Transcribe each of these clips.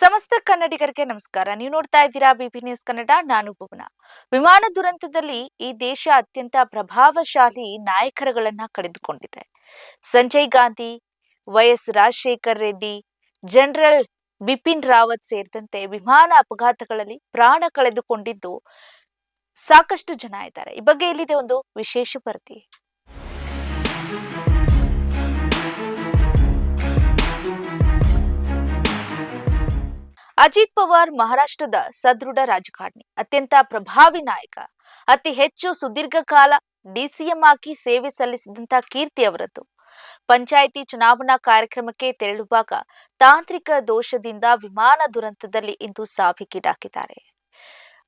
ಸಮಸ್ತ ಕನ್ನಡಿಗರಿಗೆ ನಮಸ್ಕಾರ. ನೀವು ನೋಡ್ತಾ ಇದ್ದೀರಾ ಬಿಬಿ ನ್ಯೂಸ್ ಕನ್ನಡ, ನಾನು ಭುವನ. ವಿಮಾನ ದುರಂತದಲ್ಲಿ ಈ ದೇಶ ಅತ್ಯಂತ ಪ್ರಭಾವಶಾಲಿ ನಾಯಕರುಗಳನ್ನ ಕಳೆದುಕೊಂಡಿದೆ. ಸಂಜಯ್ ಗಾಂಧಿ, ವೈಎಸ್ ರಾಜಶೇಖರ್ ರೆಡ್ಡಿ, ಜನರಲ್ ಬಿಪಿನ್ ರಾವತ್ ಸೇರಿದಂತೆ ವಿಮಾನ ಅಪಘಾತಗಳಲ್ಲಿ ಪ್ರಾಣ ಕಳೆದುಕೊಂಡಿದ್ದು ಸಾಕಷ್ಟು ಜನ ಇದ್ದಾರೆ. ಈ ಬಗ್ಗೆ ಇಲ್ಲಿದೆ ಒಂದು ವಿಶೇಷ ವರದಿ? ಅಜಿತ್ ಪವಾರ್ ಮಹಾರಾಷ್ಟ್ರದ ಸದೃಢ ರಾಜಕಾರಣಿ, ಅತ್ಯಂತ ಪ್ರಭಾವಿ ನಾಯಕ, ಅತಿ ಹೆಚ್ಚು ಸುದೀರ್ಘ ಕಾಲ ಡಿಸಿಎಂ ಆಗಿ ಸೇವೆ ಸಲ್ಲಿಸಿದಂತ ಕೀರ್ತಿ ಅವರದ್ದು ಪಂಚಾಯಿತಿ ಚುನಾವಣಾ ಕಾರ್ಯಕ್ರಮಕ್ಕೆ ತೆರಳುವಾಗ ತಾಂತ್ರಿಕ ದೋಷದಿಂದ ವಿಮಾನ ದುರಂತದಲ್ಲಿ ಇಂದು ಸಾವಿಗೀಡಾಗಿದ್ದಾರೆ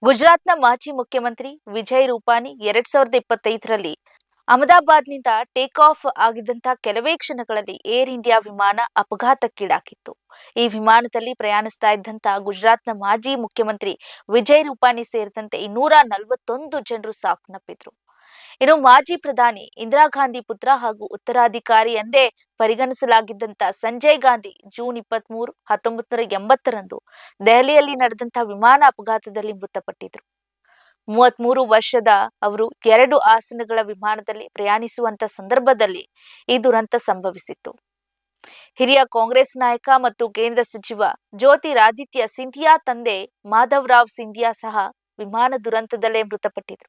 ಗುಜರಾತ್ನ ಮಾಜಿ ಮುಖ್ಯಮಂತ್ರಿ ವಿಜಯ್ ರೂಪಾನಿ ಎರಡ್ ಸಾವಿರದ ಇಪ್ಪತ್ತೈದರಲ್ಲಿ ಅಹಮದಾಬಾದ್ನಿಂದ ಟೇಕ್ ಆಫ್ ಆಗಿದ್ದಂತಹ ಕೆಲವೇ ಕ್ಷಣಗಳಲ್ಲಿ ಏರ್ ಇಂಡಿಯಾ ವಿಮಾನ ಅಪಘಾತಕ್ಕೀಡಾಗಿತ್ತು. ಈ ವಿಮಾನದಲ್ಲಿ ಪ್ರಯಾಣಿಸ್ತಾ ಇದ್ದಂತಹ ಗುಜರಾತ್ನ ಮಾಜಿ ಮುಖ್ಯಮಂತ್ರಿ ವಿಜಯ್ ರೂಪಾನಿ ಸೇರಿದಂತೆ ಇನ್ನೂರ ನಲವತ್ತೊಂದು ಜನರು ಸಾವನ್ನಪ್ಪಿದ್ರು. ಇನ್ನು ಮಾಜಿ ಪ್ರಧಾನಿ ಇಂದಿರಾ ಗಾಂಧಿ ಪುತ್ರ ಹಾಗೂ ಉತ್ತರಾಧಿಕಾರಿ ಎಂದೇ ಪರಿಗಣಿಸಲಾಗಿದ್ದಂತ ಸಂಜಯ್ ಗಾಂಧಿ ಜೂನ್ ಇಪ್ಪತ್ತ್ ಮೂರು ಹತ್ತೊಂಬತ್ತು ನೂರ ಎಂಬತ್ತರಂದು ದೆಹಲಿಯಲ್ಲಿ ನಡೆದಂತಹ ವಿಮಾನ ಅಪಘಾತದಲ್ಲಿ ಮೃತಪಟ್ಟಿದ್ರು. ಮೂವತ್ಮೂರು ವರ್ಷದ ಅವರು ಎರಡು ಆಸನಗಳ ವಿಮಾನದಲ್ಲಿ ಪ್ರಯಾಣಿಸುವಂತ ಸಂದರ್ಭದಲ್ಲಿ ಈ ದುರಂತ ಸಂಭವಿಸಿತ್ತು. ಹಿರಿಯ ಕಾಂಗ್ರೆಸ್ ನಾಯಕ ಮತ್ತು ಕೇಂದ್ರ ಸಚಿವ ಜ್ಯೋತಿರಾದಿತ್ಯ ಸಿಂಧಿಯಾ ತಂದೆ ಮಾಧವರಾವ್ ಸಿಂಧಿಯಾ ಸಹ ವಿಮಾನ ದುರಂತದಲ್ಲೇ ಮೃತಪಟ್ಟಿದ್ರು.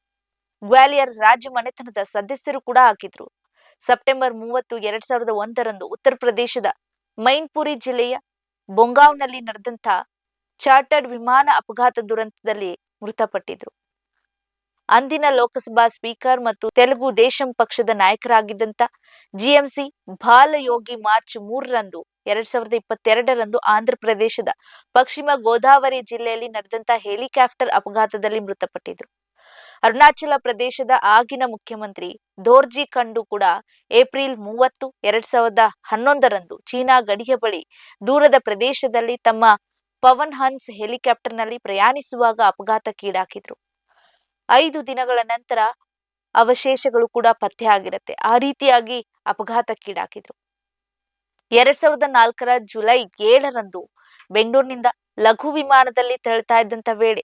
ಗ್ವಾಲಿಯರ್ ರಾಜ್ಯ ಮನೆತನದ ಸದಸ್ಯರು ಕೂಡ ಆಗಿದ್ರು ಸೆಪ್ಟೆಂಬರ್ ಮೂವತ್ತು, ಎರಡ್ ಸಾವಿರದ ಒಂದರಂದು ಉತ್ತರ ಪ್ರದೇಶದ ಮೈನ್ಪುರಿ ಜಿಲ್ಲೆಯ ಬೊಂಗಾವ್ನಲ್ಲಿ ನಡೆದಂತ ಚಾರ್ಟರ್ಡ್ ವಿಮಾನ ಅಪಘಾತ ದುರಂತದಲ್ಲಿ ಮೃತಪಟ್ಟಿದ್ರು. ಅಂದಿನ ಲೋಕಸಭಾ ಸ್ಪೀಕರ್ ಮತ್ತು ತೆಲುಗು ದೇಶಂ ಪಕ್ಷದ ನಾಯಕರಾಗಿದ್ದಂತ ಜಿಎಂಸಿ ಬಾಲಯೋಗಿ ಮಾರ್ಚ್ ಮೂರರಂದು, ಎರಡ್ ಸಾವಿರದ ಇಪ್ಪತ್ತೆರಡರಂದು ಆಂಧ್ರ ಪ್ರದೇಶದ ಪಶ್ಚಿಮ ಗೋದಾವರಿ ಜಿಲ್ಲೆಯಲ್ಲಿ ನಡೆದಂತ ಹೆಲಿಕಾಪ್ಟರ್ ಅಪಘಾತದಲ್ಲಿ ಮೃತಪಟ್ಟಿದ್ರು. ಅರುಣಾಚಲ ಪ್ರದೇಶದ ಆಗಿನ ಮುಖ್ಯಮಂತ್ರಿ ದೋರ್ಜಿ ಕಂಡು ಕೂಡ ಏಪ್ರಿಲ್ ಮೂವತ್ತು, ಎರಡ್ ಸಾವಿರದ ಹನ್ನೊಂದರಂದು ಚೀನಾ ಗಡಿಯ ಬಳಿ ದೂರದ ಪ್ರದೇಶದಲ್ಲಿ ತಮ್ಮ ಪವನ್ ಹನ್ಸ್ ಹೆಲಿಕಾಪ್ಟರ್ನಲ್ಲಿ ಪ್ರಯಾಣಿಸುವಾಗ ಅಪಘಾತಕ್ಕೀಡಾಕಿದ್ರು. ಐದು ದಿನಗಳ ನಂತರ ಅವಶೇಷಗಳು ಕೂಡ ಪತ್ತೆ ಆಗಿರುತ್ತೆ. ಆ ರೀತಿಯಾಗಿ ಅಪಘಾತಕ್ಕೀಡಾಕಿದ್ರು ಎರಡ್ ಸಾವಿರದ ನಾಲ್ಕರ ಜುಲೈ ಏಳರಂದು ಬೆಂಗಳೂರಿನಿಂದ ಲಘು ವಿಮಾನದಲ್ಲಿ ತೆರಳ್ತಾ ಇದ್ದಂತ ವೇಳೆ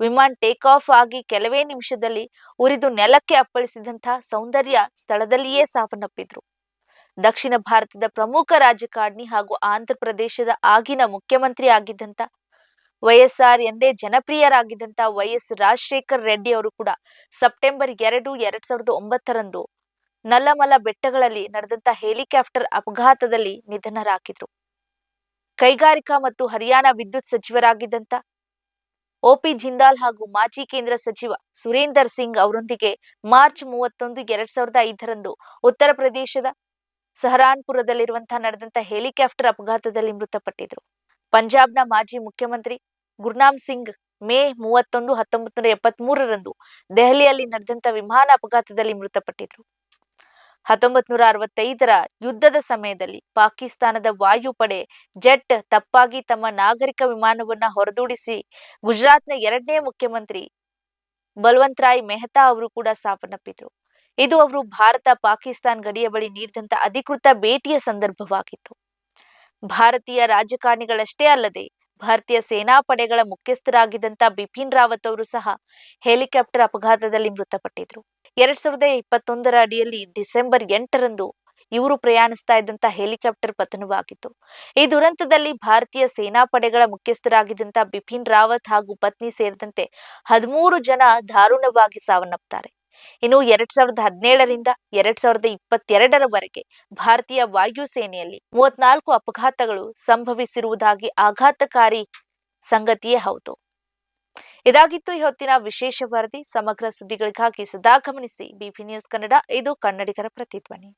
ವಿಮಾನ ಟೇಕ್ ಆಫ್ ಆಗಿ ಕೆಲವೇ ನಿಮಿಷದಲ್ಲಿ ಉರಿದು ನೆಲಕ್ಕೆ ಅಪ್ಪಳಿಸಿದಂತಹ ಸೌಂದರ್ಯ ಸ್ಥಳದಲ್ಲಿಯೇ ಸಾವನ್ನಪ್ಪಿದ್ರು. ದಕ್ಷಿಣ ಭಾರತದ ಪ್ರಮುಖ ರಾಜಕಾರಣಿ ಹಾಗೂ ಆಂಧ್ರ ಪ್ರದೇಶದ ಆಗಿನ ಮುಖ್ಯಮಂತ್ರಿ ಆಗಿದ್ದಂತ ವೈಎಸ್ಆರ್ ಎಂದೇ ಜನಪ್ರಿಯರಾಗಿದ್ದಂತಹ ವೈಎಸ್ ರಾಜಶೇಖರ್ ರೆಡ್ಡಿ ಅವರು ಕೂಡ ಸೆಪ್ಟೆಂಬರ್ ಎರಡು, ಎರಡ್ ಸಾವಿರದ ಒಂಬತ್ತರಂದು ನಲ್ಲಮಲ ಬೆಟ್ಟಗಳಲ್ಲಿ ನಡೆದಂತ ಹೆಲಿಕಾಪ್ಟರ್ ಅಪಘಾತದಲ್ಲಿ ನಿಧನರಾಗಿದ್ರು. ಕೈಗಾರಿಕಾ ಮತ್ತು ಹರಿಯಾಣ ವಿದ್ಯುತ್ ಸಚಿವರಾಗಿದ್ದಂತ ಒಪಿ ಜಿಂದಾಲ್ ಹಾಗೂ ಮಾಜಿ ಕೇಂದ್ರ ಸಚಿವ ಸುರೇಂದರ್ ಸಿಂಗ್ ಅವರೊಂದಿಗೆ ಮಾರ್ಚ್ ಮೂವತ್ತೊಂದು, ಎರಡ್ ಸಾವಿರದ ಐದರಂದು ಉತ್ತರ ಪ್ರದೇಶದ ಸಹರಾನ್ಪುರದಲ್ಲಿರುವಂತಹ ನಡೆದಂತ ಹೆಲಿಕಾಪ್ಟರ್ ಅಪಘಾತದಲ್ಲಿ ಮೃತಪಟ್ಟಿದ್ರು. ಪಂಜಾಬ್ನ ಮಾಜಿ ಮುಖ್ಯಮಂತ್ರಿ ಗುರ್ನಾಮ್ ಸಿಂಗ್ ಮೇ ಮೂವತ್ತೊಂದು ಹತ್ತೊಂಬತ್ ನೂರ ಎಪ್ಪತ್ತ್ ಮೂರರಂದು ದೆಹಲಿಯಲ್ಲಿ ನಡೆದಂತ ವಿಮಾನ ಅಪಘಾತದಲ್ಲಿ ಮೃತಪಟ್ಟಿದ್ರು. ಹತ್ತೊಂಬತ್ ನೂರ ಅರವತ್ತೈದರ ಯುದ್ಧದ ಸಮಯದಲ್ಲಿ ಪಾಕಿಸ್ತಾನದ ವಾಯುಪಡೆ ಜೆಟ್ ತಪ್ಪಾಗಿ ತಮ್ಮ ನಾಗರಿಕ ವಿಮಾನವನ್ನ ಹೊರದೂಡಿಸಿ ಗುಜರಾತ್ನ ಎರಡನೇ ಮುಖ್ಯಮಂತ್ರಿ ಬಲವಂತ್ ರಾಯ್ ಮೆಹ್ತಾ ಅವರು ಕೂಡ ಸಾವನ್ನಪ್ಪಿದ್ರು. ಇದು ಅವರು ಭಾರತ ಪಾಕಿಸ್ತಾನ್ ಗಡಿಯ ಬಳಿ ನೀಡಿದಂತ ಅಧಿಕೃತ ಭೇಟಿಯ ಸಂದರ್ಭವಾಗಿತ್ತು. ಭಾರತೀಯ ರಾಜಕಾರಣಿಗಳಷ್ಟೇ ಅಲ್ಲದೆ ಭಾರತೀಯ ಸೇನಾಪಡೆಗಳ ಮುಖ್ಯಸ್ಥರಾಗಿದ್ದಂತ ಬಿಪಿನ್ ರಾವತ್ ಅವರು ಸಹ ಹೆಲಿಕಾಪ್ಟರ್ ಅಪಘಾತದಲ್ಲಿ ಮೃತಪಟ್ಟಿದ್ರು. ಎರಡ್ ಸಾವಿರದ ಇಪ್ಪತ್ತೊಂದರ ಅಡಿಯಲ್ಲಿ ಡಿಸೆಂಬರ್ ಎಂಟರಂದು ಇವರು ಪ್ರಯಾಣಿಸ್ತಾ ಇದ್ದಂತ ಹೆಲಿಕಾಪ್ಟರ್ ಪತನವಾಗಿತ್ತು. ಈ ದುರಂತದಲ್ಲಿ ಭಾರತೀಯ ಸೇನಾಪಡೆಗಳ ಮುಖ್ಯಸ್ಥರಾಗಿದ್ದಂತ ಬಿಪಿನ್ ರಾವತ್ ಹಾಗೂ ಪತ್ನಿ ಸೇರಿದಂತೆ ಹದಿಮೂರು ಜನ ದಾರುಣವಾಗಿ ಸಾವನ್ನಪ್ತಾರೆ. ಇನ್ನು ಎರಡ್ ಸಾವಿರದ ಹದಿನೇಳರಿಂದ ಎರಡ್ ಸಾವಿರದ ಇಪ್ಪತ್ತೆರಡರವರೆಗೆ ಭಾರತೀಯ ವಾಯುಸೇನೆಯಲ್ಲಿ ಮೂವತ್ನಾಲ್ಕು ಅಪಘಾತಗಳು ಸಂಭವಿಸಿರುವುದಾಗಿ ಆಘಾತಕಾರಿ ಸಂಗತಿಯೇ ಹೌದು. ಇದಾಗಿತ್ತು ಈ ಹೊತ್ತಿನ ವಿಶೇಷ ವರದಿ. ಸಮಗ್ರ ಸುದ್ದಿಗಳಿಗಾಗಿ ಸದಾ ಗಮನಿಸಿ. BP news Kannada. ಇದು ಕನ್ನಡಿಗರ ಪ್ರತಿಧ್ವನಿ.